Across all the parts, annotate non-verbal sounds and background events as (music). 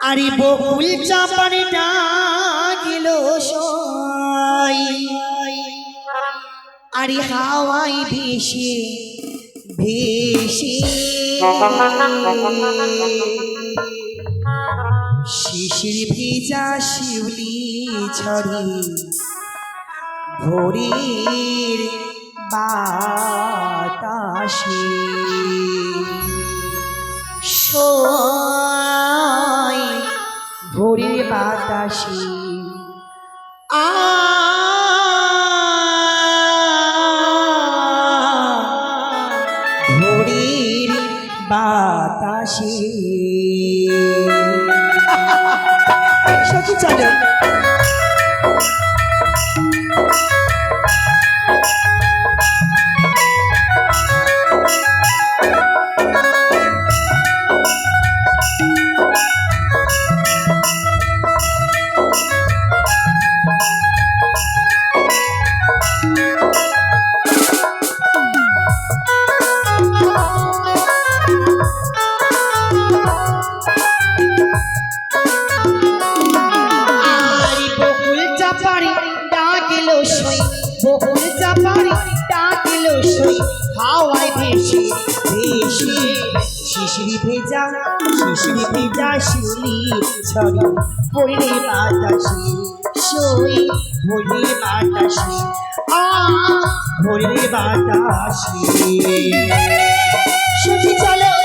আরে বকুল চাপার সই আরে হাওয়াই ভেসে ভেসে। শিশির ভেজা শিউলি ছড়ি ভোরের বাতাসে। সোয়াই ভোরের বাতাসে। আ শিশিরি ভেজা শিশিরি ভেজা শিউলি, ছড়ি পড়লে বাতাসে, সই ভরে বাতাসে, আ ভরে বাতাসে। চলো চলো।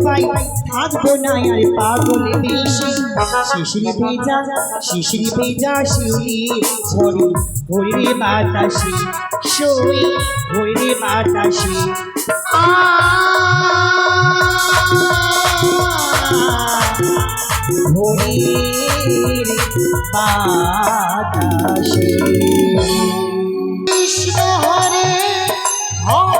কোপাই থাকব না আর পাগলে বেশি। শিশিরি ভেজা শিশিরি ভেজা শিউলি। ঝরে ভরে বাতাসে সই ভরে বাতাসে। আ ভোরের বাতাসে। কৃষ্ণ হরে হরে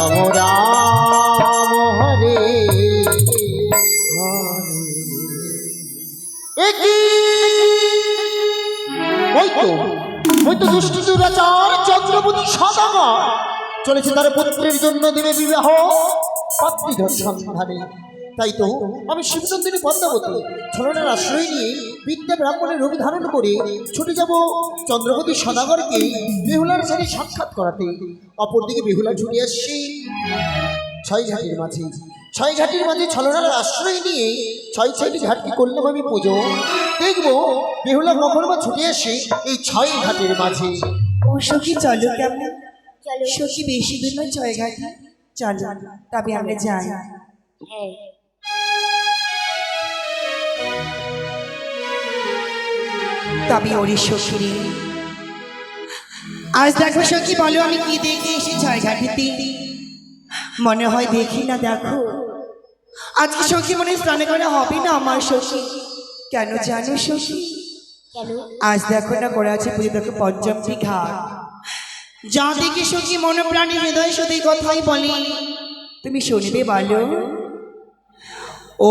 রাম রাম, হরে ওই তো ওই তো দুষ্টি দুরাচার চন্দ্রপতি সদাগর। চলেছে তার পুত্রের জন্য দেবে বিবাহ। পাত্রীধর সন্ধানে। তাই তো আমি শিবচন্দ্রী পদ্মাবতী ছলনের আশ্রয় নিয়ে বিদ্যা ব্রাহ্মণের রূপ ধারণ করে ছুটে যাব চন্দ্রপতি সদাগরকে বেহুলার সাথে সাক্ষাৎ করাতে। অপরদিকে বেহুলা ছুটে আসছে ছয় ঘাটের মাঝে। ছয় ঘাটের মাঝে ছলনার আশ্রয় নিয়ে ছয় ছয়টি ঘাটকে করলাম আমি পুজো। দেখব বেহুলা কখন বা ছুটে আসে এই ছয় ঘাটের মাঝে। ও সখী চলো কেমন? সখী বেশি দিন ছয় ঘাটি চলো তবে আমরা যাই। হ্যাঁ। তবে ওরে সখীরে। আজ দেখো সখী বলো আমি কি দেখে এসে ঘাটিতে? মনে হয় দেখি না দেখো। আজকে সখী মনে স্নানে করা হবে না আমার সখী। কেন জানো সখী? আজ দেখো না করে আছে পুজো দেখো পঞ্চমটি ঘাট যা দেখে সখী মনপ্রাণী হৃদয় সত্যি কথাই বলি। তুমি শুনবে বলো?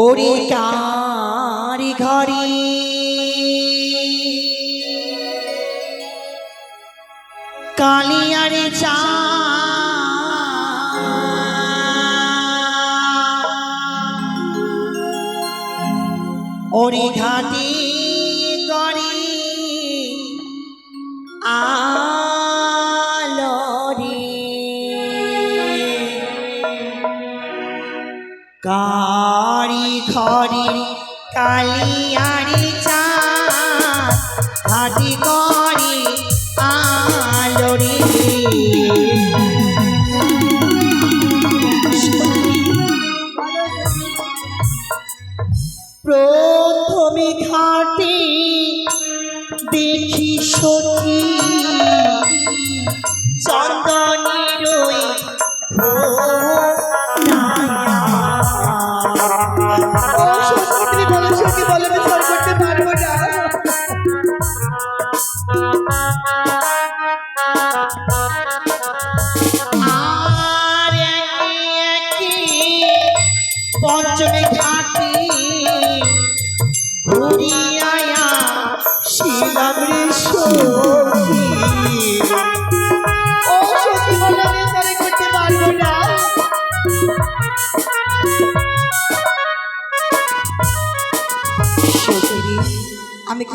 ওরে কারি ঘরে কালিয়ারে চা। ওরে ঘাটি করি আলোরে। কারি ঘরে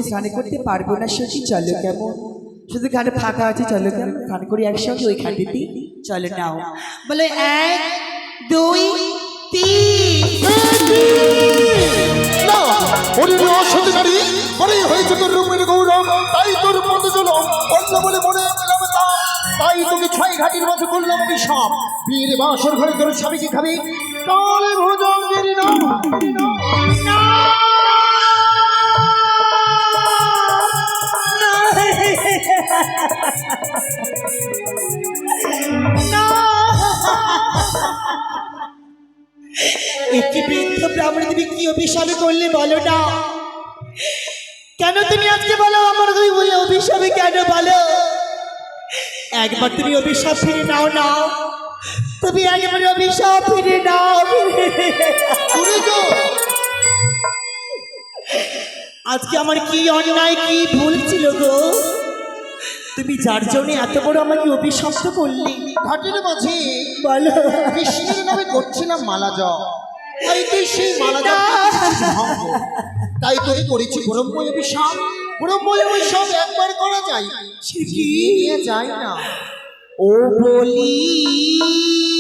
স্নান করতে পারব না সখী চলো কেমন? শুধু ঘাটে ফাঁকা আছে, চলো কেমন? স্নান করি একসঙ্গে ওই ঘাটিতে চলো নাও। বলে, এক, দুই তাই অন্য বলে মনে তাই ছয় মাঝে করলাম সব। ঘরে তোর স্বামীকে খাবি, কালে ভোজন অভিশাপে করলে বলো না কেন তুমি আজকে বলো আমার তুমি বলে অভিশাপে কেন বলো? একবার তুমি অভিশাপ ফিরে নাও নাও তুমি একবার অভিশাপ ফিরে নাও। আজকে আমার কি অন্যায় কি ভুল ছিল গো? তুমি যার জন্য এত বড় আমাকে অভিশপ্ত করলে? ঘাটের মাঝে বলো। কৃষ্ণের নামে করছিলাম মালা জপ তাই তুই সেই মারা (laughs) তাই তুই করেছি ব্রহ্ম অভিশাপ ব্রহ্ম অভিশাপ একবার করা যায় সে কি? যায় না ও বলি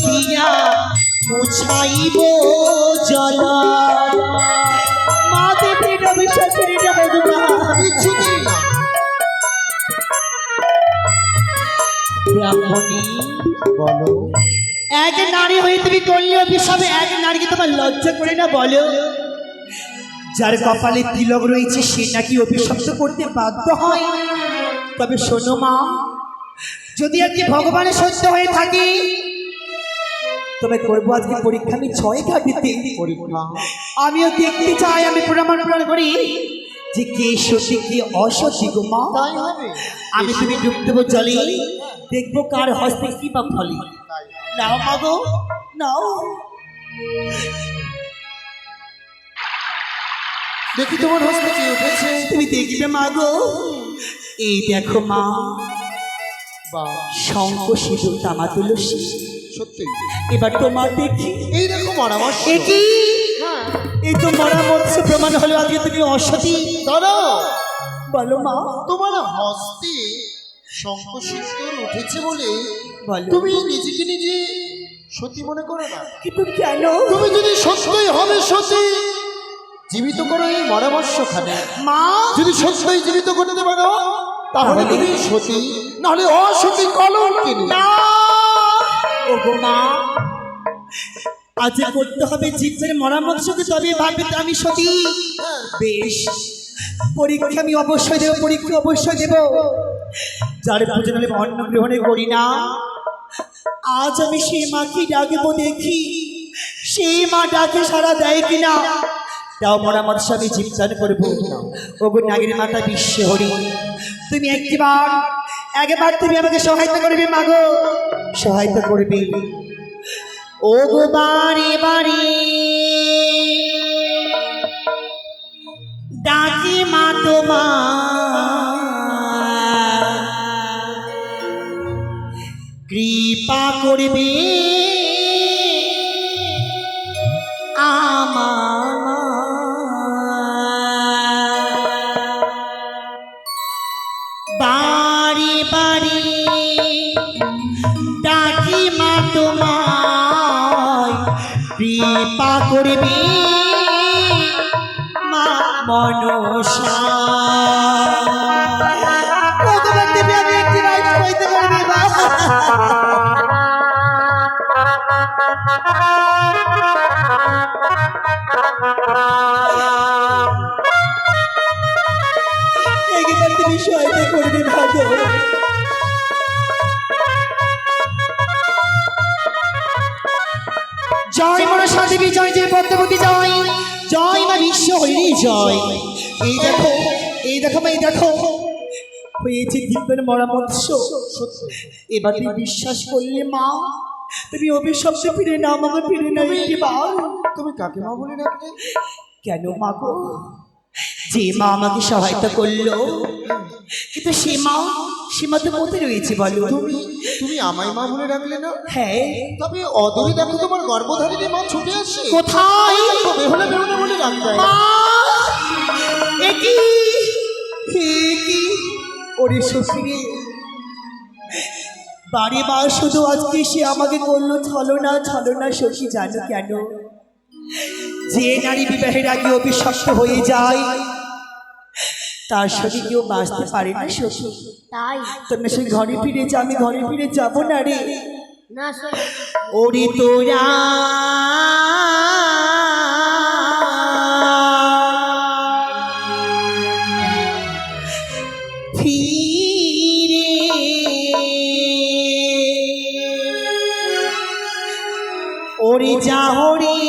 দিয়া মুছাইব জল। মা দেবী অভিশাপ ফিরে যাবে কিছুতেই না ব্রাহ্মণী বলো। এক নারী হয়ে তুমি করলে অভিশাপে এক নারীকে তোমার লজ্জা করে না বলো? যার কপালে তিলক রয়েছে সে নাকি অভিশপ্ত করতে বাধ্য হয়। তবে শোনো মা যদি আজকে ভগবানের সত্য হয়ে থাকি তবে করব আজকে পরীক্ষা আমি ছয় ঘাটিতে পরীক্ষা। আমিও দেখতে চাই আমি প্রমাণ প্রমাণ করি যে কে সত্যি কে অসত্যি গো মা। আমি তুমি ডুব দেবো জলে। দেখব কার হস্তে কি বা ফলে। নাও মাগো নাও। দেখি তোমার হস্তে কি উঠেছে। তুমি দেখবে মাগো এই দেখো মা। বা। শঙ্খ সিঁদুর তামা তুলসী। সত্যি? এবার তোমার দেখি। এই দেখো পরামর্শ এ কি? হ্যাঁ। এই তো মরা মৎস্য। প্রমাণ হলো আজকে তুমি অসতী। দাঁড়াও। বলো মা। তোমার হস্তে শঙ্খ সিদ্ধর উঠেছে বলে বলো। তুমি নিজেকে নিজে সতী মনে করো না। কিন্তু কেন? তুমি যদি সত্যই হবে সতী জীবিত করো এই পরামর্শ খানে মা! যদি সত্যই জীবিত করতে পারো তাহলে তাহলে? তুমি সতী নাহলে অসতী কলঙ্কিনী না ওগো মা! আজ করতে হবে জীবের মরামর্শকে তবে ভাববে তো আমি সতী। বেশ পরীক্ষা আমি অবশ্যই দেবো পরীক্ষা অবশ্যই দেব। যার পুজো আমি অন্ন গ্রহণে করি না আজ আমি সেই মাকে ডাকবো দেখি। সেই মা ডাকে সারা দেয় কিনা? তাও মরামর্শ আমি জীবদান করব। ওগো নাগের মাতা, বিশ্ব হরি। তুমি একবার একবার তুমি আমাকে সহায়তা করবে মাগো সহায়তা করবে। গো বারে বারে ডাকি মা তোমার। কৃপা করবে। করবে? মা মনসা হরি জয় এই দেখো এই দেখো এই দেখো। হয়েছে দিব্যের মরামৎস্য এবার তুমি বিশ্বাস করলে মা তুমি অভিশপ্ত ফিরে নাও আমাকে ফিরে নাও তুমি কাকে মা বলে রাখলে কেন মা গো? যে মা আমাকে সহায়তা করল। কিন্তু সে মা সে মা তো কোথায় রয়েছে বলো তুমি তুমি। আমায় মা বলে ডাকলে না? হ্যাঁ। তবে অদূরে দেখো তোমার গর্ভধারিণী মা ছুটে আসে। কোথায়? বেহুলা বেহুলা বলে ডাক দেয় মা! একি একি ওরে সখী বাড়ি মা শুধু আজকে সে আমাকে করল ছলো না ছলো না সখী জানো কেন? যে নারী বিবাহের আগে অভিশপ্ত হয়ে যায় তার সঙ্গে কেউ বাঁচতে পারে না সখী তাই। তোমরা সেই ঘরে ফিরে যা আমি ঘরে ফিরে যাব না রে। না ওরে তোরা। ওরে যাহরে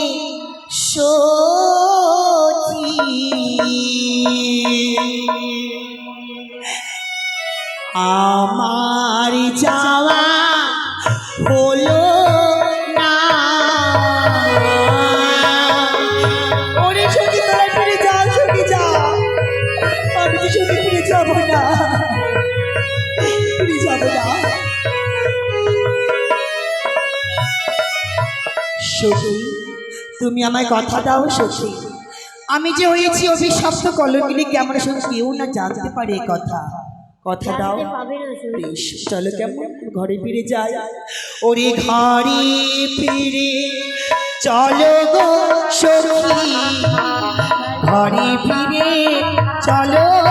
সখী। তুমি আমায় কথা দাও সখী। আমি যে হয়েছি অভিশপ্ত কলঙ্কিনী কেমন শুধু কেউ না জানতে পারে কথা। কথা দাও। বেশ চলো কেমন ঘরে ফিরে যাই। ওরে ঘরে ফিরে চলো গো সখী। ঘরে ফিরে চলো।